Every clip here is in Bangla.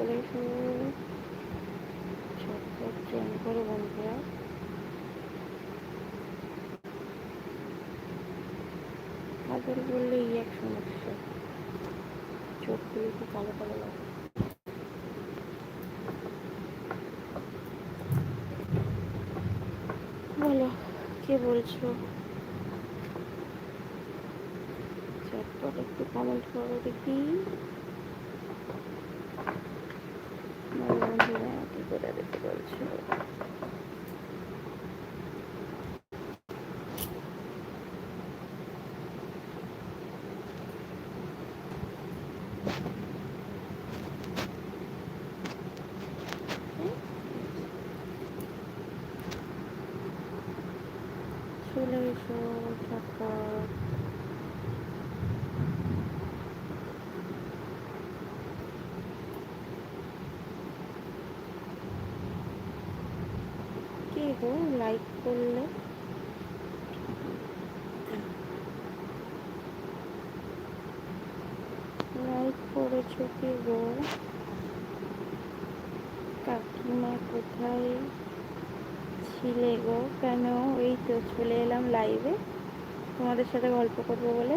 চলে ট্রেন করে বন্ধুরা। এক সমস্যা। চোখগুলো কালো কালো লাগে? বলো, কে বলছো? চটপট একটু কমেন্ট করো দেখি বলো বন্ধুরা কি করে দেখতে বলছো চলে এসো চটপট কে গো লাইক করলে? লাইক করেছ কি গো? কাকিমা কোথায় ছিলে গো? কেন? এই তো চলে এলাম লাইভে তোমাদের সাথে গল্প করব বলে।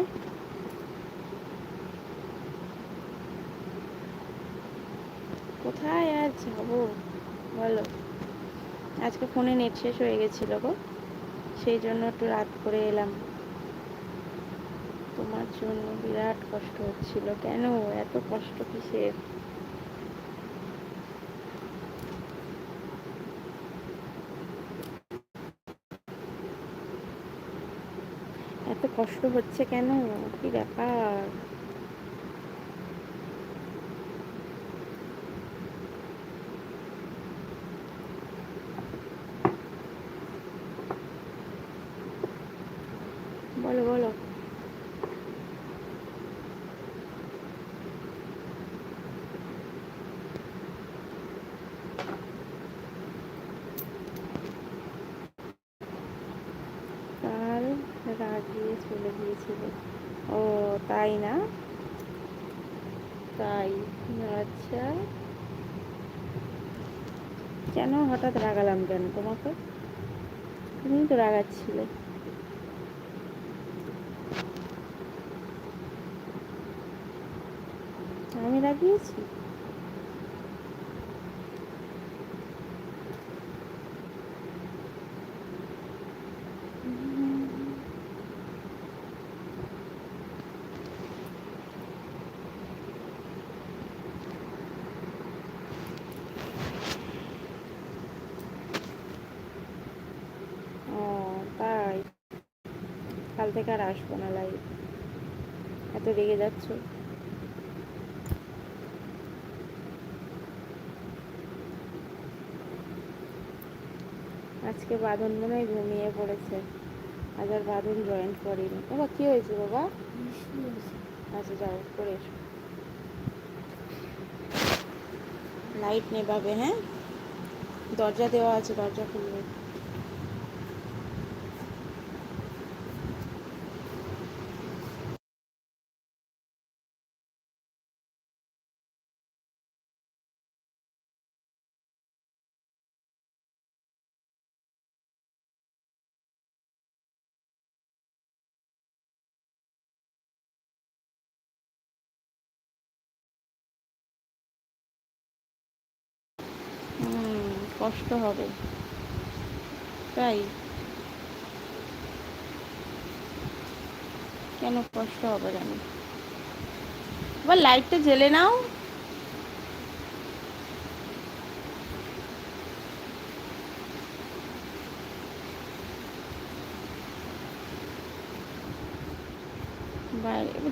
কোথায় আর যাব? বলো। আজকে ফোনে নেট শেষ হয়ে গেছিল গো। সেই জন্য একটু রাত করে এলাম। তোমার জন্য বিরাট কষ্ট হচ্ছিল। কেন? এত কষ্ট কিসের? এত কষ্ট হচ্ছে কেন? কি ব্যাপার? বলো বলো। কাল রাগিয়ে চলে গিয়েছিল। ও, তাই না? তাই আচ্ছা। কেন হঠাৎ রাগালাম কেন তোমাকে? তুমি তো রাগাচ্ছিলে। তাই। কাল থেকে আর আসব না লাইভ এত রেগে যাচ্ছ? আজকে বাঁধন মনে হয় ঘুমিয়ে পড়েছে। আজ আর বাঁধন জয়েন করিনি। বাবা কি হয়েছে বাবা? আচ্ছা যাও করে এসো। লাইট নেভাবে হ্যাঁ? দরজা দেওয়া আছে দরজা খুলবে হুম কষ্ট হবে। তাই। কেন কষ্ট হবে কেন এবার লাইটটা জ্বেলে নাও।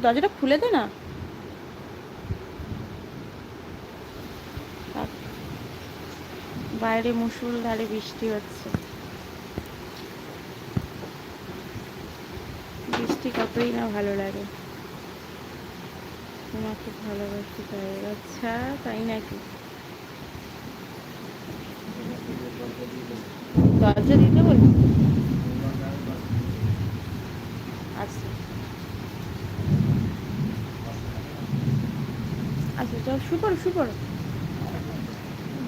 দরজাটা খুলে দে না। বাইরে মুসুলধারে বৃষ্টি হচ্ছে। বৃষ্টি কতই না ভালো লাগে। তোমাকে ভালোবাসি তাই। আচ্ছা তাই নাকি? দরজা দিতে বলি আচ্ছা। আচ্ছা চল শু করো শু করো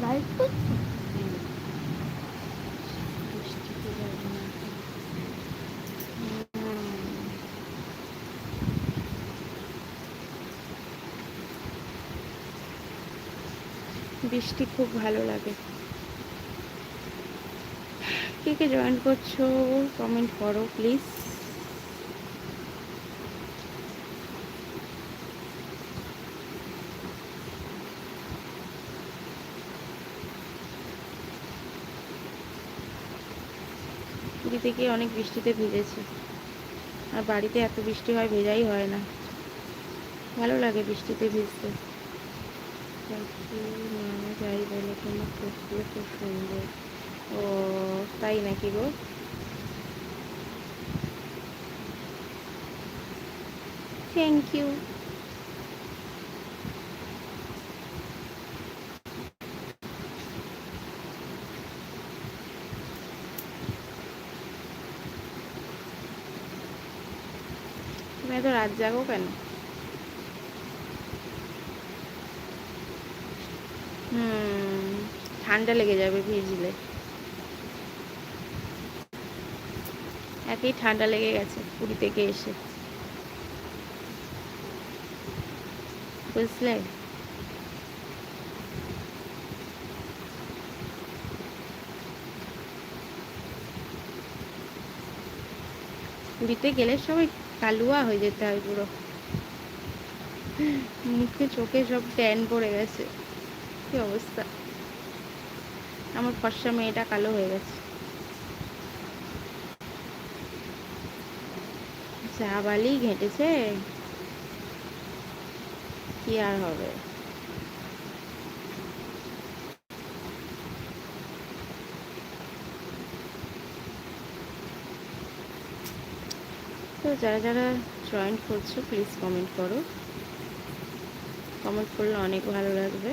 লাইভ করছ বৃষ্টিতে যাব না হুম। বৃষ্টি খুব ভালো লাগে। কে কে জয়েন করছ কমেন্ট করো প্লিজ পুরীতে গিয়ে অনেক বৃষ্টিতে ভিজেছি। আর বাড়িতে এত বৃষ্টি হয়, ভেজাই হয় না। ভালো লাগে বৃষ্টিতে ভিজতে। পাখি মা যাই বলে, তোমার চোখগুলো খুব সুন্দর। ও, তাই নাকি গো? থ্যাংক ইউ তুমি এত রাত জাগো কেন? ঠান্ডা লেগে যাবে ভিজলে। একেই ঠান্ডা লেগে গেছে পুরী থেকে এসে। বুঝলে? পুরীতে গেলে সবাই কালুয়া হয়ে যেতে হয় পুরো। মুখে চোখে সব ট্যান পড়ে গেছে। কি অবস্থা? আমার ফর্সা মেয়েটা কালো হয়ে গেছে। চা বালি ঘেঁটেছে। কি আর হবে? তো যারা যারা জয়েন করছ প্লিজ কমেন্ট করো। কমেন্ট করলে অনেক ভালো লাগবে।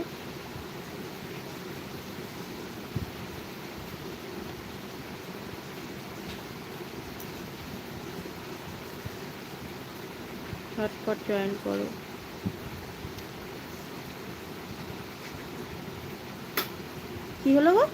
ঝটপট জয়েন করো। কি হলো গো?